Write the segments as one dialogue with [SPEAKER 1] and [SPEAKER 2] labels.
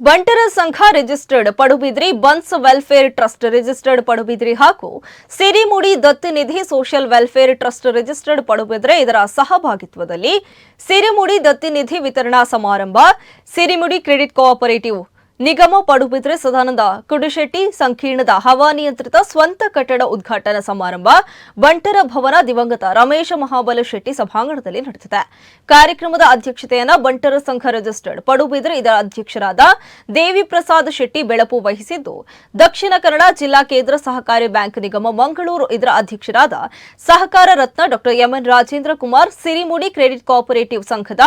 [SPEAKER 1] ಬಂಟರ ಸಂಘ registered Padubidri Bunts welfare trust registered Padubidri ಹಾಗೂ Sirimudi ದತ್ತಿನಿಧಿ social welfare trust registered Padubidre ಇದರ ಸಹಭಾಗಿತ್ವದಲ್ಲಿ ಸಿರಿಮುಡಿ ದತ್ತಿ ನಿಧಿ ವಿತರಣಾ ಸಮಾರಂಭ, ಸಿರಿಮುಡಿ ಕ್ರೆಡಿಟ್ ಕೋಆಪರೇಟಿವ್ ನಿಗಮ ಪಡುಬಿದ್ರೆ ಸದಾನಂದ, ಕುಡುಶೆಟ್ಟಿ, ಸಂಕೀರ್ಣದ ಹವಾನಿಯಂತ್ರಿತ ಸ್ವಂತ ಕಟ್ಟಡ ಉದ್ಘಾಟನಾ ಸಮಾರಂಭ, ಬಂಟರ ಭವನ ದಿವಂಗತ ರಮೇಶ ಮಹಾಬಲ ಶೆಟ್ಟಿ ಸಭಾಂಗಣದಲ್ಲಿ ನಡೆದಿದೆ. ಕಾರ್ಯಕ್ರಮದ ಅಧ್ಯಕ್ಷತೆಯನ್ನು ಬಂಟರ ಸಂಘ ರಿಜಿಸ್ಟರ್ಡ್ ಪಡುಬಿದ್ರೆ ಇದರ ಅಧ್ಯಕ್ಷರಾದ ದೇವಿ ಪ್ರಸಾದ್ ಶೆಟ್ಟಿ ಬೆಳಪು ವಹಿಸಿದ್ದು, ದಕ್ಷಿಣ ಕನ್ನಡ ಜಿಲ್ಲಾ ಕೇಂದ್ರ ಸಹಕಾರಿ ಬ್ಯಾಂಕ್ ನಿಗಮ ಮಂಗಳೂರು ಇದರ ಅಧ್ಯಕ್ಷರಾದ ಸಹಕಾರ ರತ್ನ ಡಾ M N Rajendra Kumar Sirimudi credit cooperative ಸಂಘದ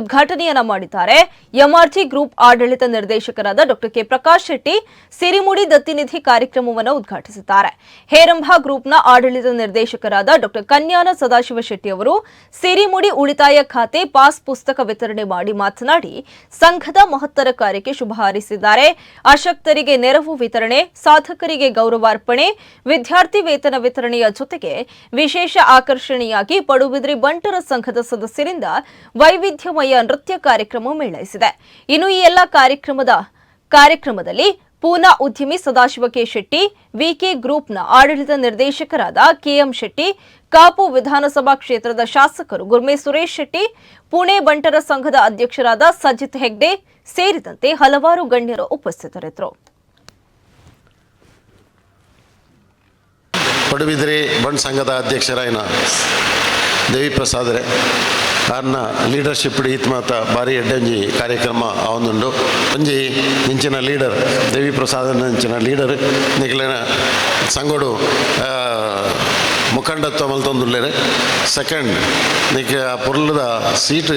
[SPEAKER 1] ಉದ್ಘಾಟನೆಯನ್ನ ಮಾಡಿದ್ದಾರೆ. ಎಂಆರ್ಜಿ ಗ್ರೂಪ್ ಆಡಳಿತ ನಿರ್ದೇಶಕರಾದ ಡಾ ಕೆ ಪ್ರಕಾಶ್ ಶೆಟ್ಟಿ ಸಿರಿಮುಡಿ ದತ್ತಿನಿಧಿ ಕಾರ್ಯಕ್ರಮವನ್ನು ಉದ್ಘಾಟಿಸಿದ್ದಾರೆ. ಹೇರಂಭ ಗ್ರೂಪ್ನ ಆಡಳಿತ ನಿರ್ದೇಶಕರಾದ ಡಾಕ್ಟರ್ ಕನ್ಯಾನ ಸದಾಶಿವ ಶೆಟ್ಟಿ ಅವರು ಸಿರಿಮುಡಿ ಉಳಿತಾಯ ಖಾತೆ ಪಾಸ್ ಪುಸ್ತಕ ವಿತರಣೆ ಮಾಡಿ ಮಾತನಾಡಿ, ಸಂಘದ ಮಹತ್ತರ ಕಾರ್ಯಕ್ಕೆ ಶುಭ ಹಾರೈಸಿದ್ದಾರೆ. ಅಶಕ್ತರಿಗೆ ನೆರವು ವಿತರಣೆ, ಸಾಧಕರಿಗೆ ಗೌರವಾರ್ಪಣೆ ವಿದ್ಯಾರ್ಥಿ ವೇತನ ವಿತರಣೆಯ ಜೊತೆಗೆ ವಿಶೇಷ ಆಕರ್ಷಣೆಯಾಗಿ ಪಡುಬಿದ್ರಿ ಬಂಟರ ಸಂಘದ ಸದಸ್ಯರಿಂದ ವೈವಿಧ್ಯಮಯ ನೃತ್ಯ ಕಾರ್ಯಕ್ರಮ ಮೇಳೈಸಿದೆ. ಇನ್ನು ಈ ಎಲ್ಲ ಕಾರ್ಯಕ್ರಮದ ಕಾರ್ಯಕ್ರಮದಲ್ಲಿ ಪೂನಾ ಉದ್ಯಮಿ ಸದಾಶಿವ ಕೆ ಶೆಟ್ಟಿ, ವಿಕೆ ಗ್ರೂಪ್ನ ಆಡಳಿತ ನಿರ್ದೇಶಕರಾದ ಕೆಎಂ ಶೆಟ್ಟಿ, ಕಾಪು ವಿಧಾನಸಭಾ ಕ್ಷೇತ್ರದ ಶಾಸಕರು ಗುರ್ಮೆ ಸುರೇಶ್ ಶೆಟ್ಟಿ, ಪುಣೆ ಬಂಟರ ಸಂಘದ ಅಧ್ಯಕ್ಷರಾದ ಸಜಿತ್ ಹೆಗ್ಡೆ ಸೇರಿದಂತೆ ಹಲವಾರು ಗಣ್ಯರು ಉಪಸ್ಥಿತರಿದ್ದರು.
[SPEAKER 2] ಪಡುಬಿದ್ರಿ ಬಂಡ್ ಸಂಘದ ಅಧ್ಯಕ್ಷರಾಯಿನ ದೇವಿ ಪ್ರಸಾದ್ರೆ ಅನ್ನ ಲೀಡರ್ಶಿಪ್ ಈತ್ ಮಾತ ಭಾರಿ ಎಡ್ಡಂಜಿ ಕಾರ್ಯಕ್ರಮ ಅವನುಂಡು ಒಂಜಿ ಇಂಚಿನ ಲೀಡರ್ ದೇವಿ ಪ್ರಸಾದನ ಇಂಚಿನ ಲೀಡರ್ ನಿಖಿಲಿನ ಸಂಗೋಡು ಮುಖಂಡತ್ವ ಮಲ್ತೊಂದುಲ್ಲೆರೆ. ಸೆಕೆಂಡ್ ನಿಕ ಆ ಪುರ್ಲದ ಸೀಟ್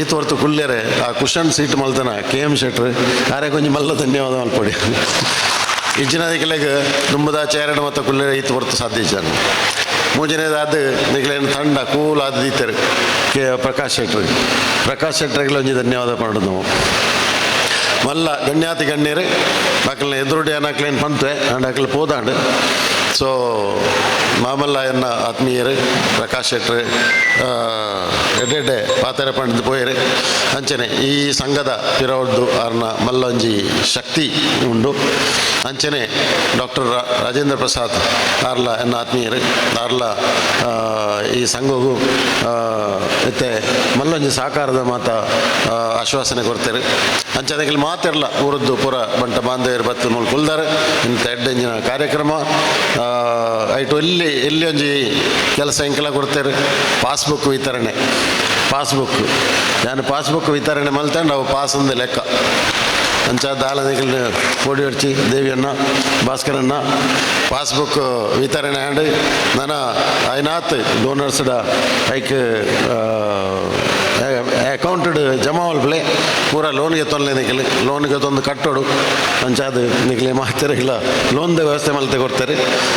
[SPEAKER 2] ಈತ್ ಹೊರತು ಕುಳ್ಳೇರೆ ಆ ಕುಷನ್ ಸೀಟ್ ಮಲ್ತನ ಕೆ ಎಂ ಶೆಟ್ರ್. ಯಾರೇ ಕೊಂಚ ಮಲ್ಲ ಧನ್ಯವಾದ ಮಲ್ಪಡಿ ಇಜ್ಜಿನದಿಕ್ಲೆಗ್ ದುಂಬದ ಚೇರಡು ಮತ್ತು ಕುಳ್ಳೇರೆ ಈತ್ ಹೊರತು ಸಾಧ್ಯ ಮೂಜನೇದಾದ ನಿಗಲೇನು ತಂಡ ಕೂಲ್ ಆದ ದೀತರು ಕೆ, ಪ್ರಕಾಶ್ ಶೆಟ್ರ್. ಪ್ರಕಾಶ್ ಶೆಟ್ರಿಗೆ ಒಂಜಿ ಧನ್ಯವಾದ ಮಾಡೋದು ನಾವು. ಮಲ್ಲ ಗಣ್ಯಾತಿ ಗಣ್ಯರು, ಮಕ್ಕಳನ್ನ ಎದುರುಡಿ ಅನ್ನಕ್ಲೇನು ಪಂತ್ವೆ ಅಂಡ್ ಅಕ್ಲು ಪೋದಾಂಡು. ಸೊ ಮಾಮಲ್ಲ ಎನ್ನ ಆತ್ಮೀಯರು ಪ್ರಕಾಶ್ ಶೆಟ್ರ್ ಎಡೆಡೆ ಪಾತೆರೆ ಪಂಡಿತ ಪೋಯರು ಅಂಚನೆ, ಈ ಸಂಘದ ಪಿರವಡ್ದು ಅರ್ನ ಮಲ್ಲೊಂಜಿ ಶಕ್ತಿ ಉಂಡು. ಅಂಚನೆ, ಡಾಕ್ಟರ್ ರಾಜೇಂದ್ರ ಪ್ರಸಾದ್ ಆರ್ಲ ಎನ್ನ ಆತ್ಮೀಯರು ಆರ್ಲ ಈ ಸಂಘವು ಮತ್ತೆ ಮಲ್ಲೊಂಜಿ ಸಹಕಾರದ ಮಾತ ಆಶ್ವಾಸನೆ ಕೊಡ್ತಾರೆ. ಅಂಚನೆಗೆ ಮಾತಿರಲ್ಲ ಊರದ್ದು ಪುರ ಬಂಟ ಬಾಂಧವ್ಯರು ಬತ್ತು ನೋಡಿ ಕುಲ್ದಾರೆ. ಇಂಥ ಎಡ್ಡೆಂಜಿನ ಕಾರ್ಯಕ್ರಮ ಆ, ಐಟು ಎಲ್ಲಿ ಎಲ್ಲಿ ಒಂಜಿ ಕೆಲಸ ಎಂಕಲ ಕೊಡ್ತಾರೆ? ಪಾಸ್ಬುಕ್ ವಿತರಣೆ. ಪಾಸ್ಬುಕ್. ನಾನು ಪಾಸ್ಬುಕ್ ವಿತರಣೆ ಮಲ್ತಂಡು ಅವು ಪಾಸ್ ಒಂದು ಲೆಕ್ಕ. ಅಂಚ ದಾಲನಿಗಳು ಕೋಡಿ ಹೊಡ್ಚಿ ದೇವಿಯನ್ನ ಭಾಸ್ಕರನ್ನ ಪಾಸ್ಬುಕ್ ವಿತರಣೆ ಆಂಡ್. ನನ್ನ ಐನಾತ್ ಡೋನರ್ಸ್ಡ ಐಕ್ ಅಕೌಂಟೆಡ್ ಜಮಾ ಮಲ್ಪಲೆ ಪೂರ ಲೋನ್ಗೆ ತೊಂದರೆ ಲೋನ್ ಲೋನ್ಗೆ ತೊಂದು ಕಟ್ಟೋಡು. ಅಂಚಾದ ನಿಖಿಲೆ ಮಾಡ್ತಾರೆ ಇಲ್ಲ ಲೋನ್ದ ವ್ಯವಸ್ಥೆ ಮಲ್ತೆ ಕೊಡ್ತಾರೆ.